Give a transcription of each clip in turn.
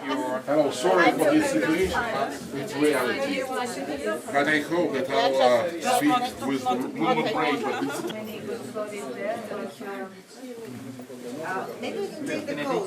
your Hello, sorry for this situation. It's reality. But I hope that our uh, speech will, will break. But it's um, uh.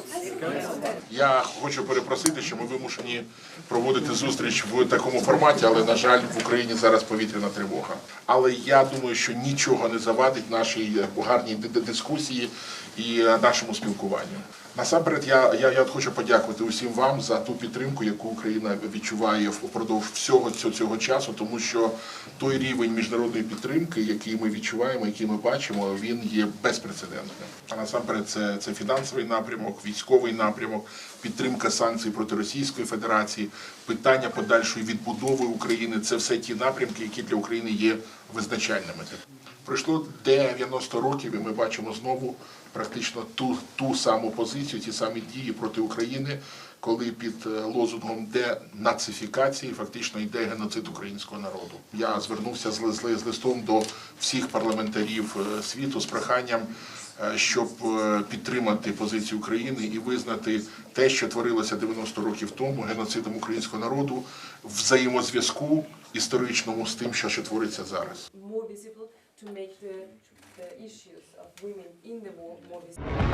Я хочу перепросити, що ми вимушені проводити зустріч в такому форматі, але на жаль, в Україні зараз повітряна тривога. Але я думаю, що нічого не завадить нашій е, гарній ди- ди- дискусії і е, нашому спілкуванню. Насамперед, я, я, я хочу подякувати усім вам за ту підтримку, яку Україна відчуває впродовж всього цього часу, тому що той рівень міжнародної підтримки, який ми відчуваємо, який ми бачимо, він є безпрецедентним. А насамперед, це, це фінансовий напрямок, військовий напрямок, підтримка санкцій проти Російської Федерації, питання подальшої відбудови України. Це все ті напрямки, які для України є визначальними. Пройшло 90 років, і ми бачимо знову практично ту, ту саму позицію, ті самі дії проти України, коли під е, лозунгом денацифікації фактично йде геноцид українського народу. Я звернувся з, з з листом до всіх парламентарів е, світу з проханням, е, щоб підтримати позицію України і визнати те, що творилося 90 років тому, геноцидом українського народу, взаємозв'язку історичному з тим, що, що твориться зараз. more visible to make the, the issues of women in the war more visible.